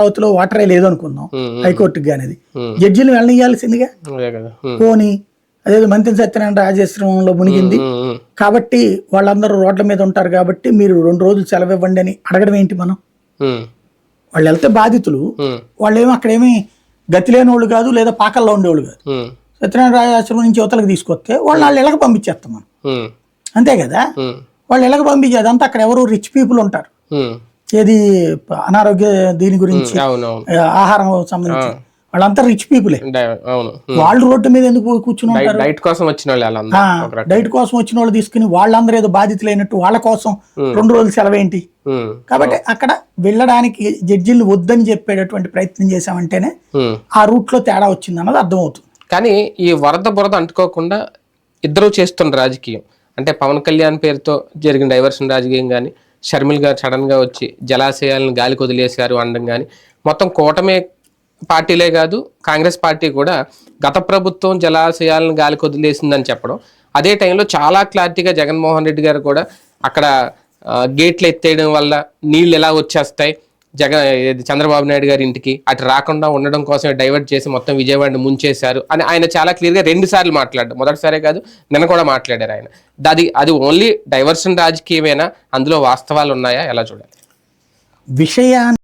అమరావతిలో వాటరే లేదు అనుకుందాం హైకోర్టుకి కానీ ఉమ్. జడ్జిలు వెళ్ళనియాల్సిందిగా పోని అదే మంత్రి సత్యనారాయణ రాజేశ్వరంలో మునిగింది. కాబట్టి వాళ్ళందరూ రోడ్ల మీద ఉంటారు కాబట్టి మీరు రెండు రోజులు సెలవు ఇవ్వండి అని అడగడం ఏంటి మనం? వాళ్ళు వెళ్తే బాధితులు. ఉమ్, వాళ్ళు ఏమో అక్కడేమి గతి లేని వాళ్ళు కాదు లేదా పాకల్లో ఉండేవాళ్ళు కాదు. సత్యనారాయణ రాజాశ్రమం నుంచి యువతలకు తీసుకొస్తే వాళ్ళు వాళ్ళు ఇళ్ళకి పంపించేస్తాం మనం. అంతే కదా? వాళ్ళు ఇళ్ళకి పంపించే అదంతా అక్కడ ఎవరు రిచ్ పీపుల్ ఉంటారు. ఏది అనారోగ్య దీని గురించి ఆహారం సంబంధించి. వాళ్ళంతా రిచ్ పీపులే అవును. వాళ్ళు రోడ్డు మీద ఎందుకు కూర్చుని డైట్ ఉంటారు? డైట్ కోసం వచ్చిన వాళ్ళు. డైట్ కోసం వచ్చిన వాళ్ళు తీసుకుని వాళ్ళందరూ ఏదో బాధితులైనట్టు వాళ్ళ కోసం రెండు రోజులు సెలవేంటి? కాబట్టి అక్కడ వెళ్ళడానికి జడ్జిలు వద్దని చెప్పేటటువంటి ప్రయత్నం చేశామంటేనే ఉమ్. ఆ రూట్లో తేడా వచ్చింది అన్నది అర్థమవుతుంది. కానీ ఈ వరద బురద అంటుకోకుండా ఇద్దరు చేస్తున్న రాజకీయం. అంటే పవన్ కళ్యాణ్ పేరుతో జరిగిన డైవర్షన్ రాజకీయం కానీ షర్మిల్ గారు సడన్గా వచ్చి జలాశయాలను గాలికి వదిలేశారు అనడం కానీ మొత్తం కూటమి పార్టీలే కాదు కాంగ్రెస్ పార్టీ కూడా గత ప్రభుత్వం జలాశయాలను గాలికి వదిలేసిందని చెప్పడం. అదే టైంలో చాలా క్లారిటీగా జగన్మోహన్ రెడ్డి గారు కూడా అక్కడ గేట్లు ఎత్తేయడం వల్ల నీళ్ళు ఎలా వచ్చేస్తాయి జగన్ చంద్రబాబు నాయుడు గారి ఇంటికి అటు రాకుండా ఉండడం కోసం డైవర్ట్ చేసి మొత్తం విజయవాడని ముంచేశారు అని ఆయన చాలా క్లియర్గా రెండు సార్లు మాట్లాడారు మొదటిసారే కాదు నిన్న కూడా మాట్లాడారు ఆయన. అది అది ఓన్లీ డైవర్షన్ రాజకీయమేనా? అందులో వాస్తవాలు ఉన్నాయా ఎలా చూడాలి? విషయాన్ని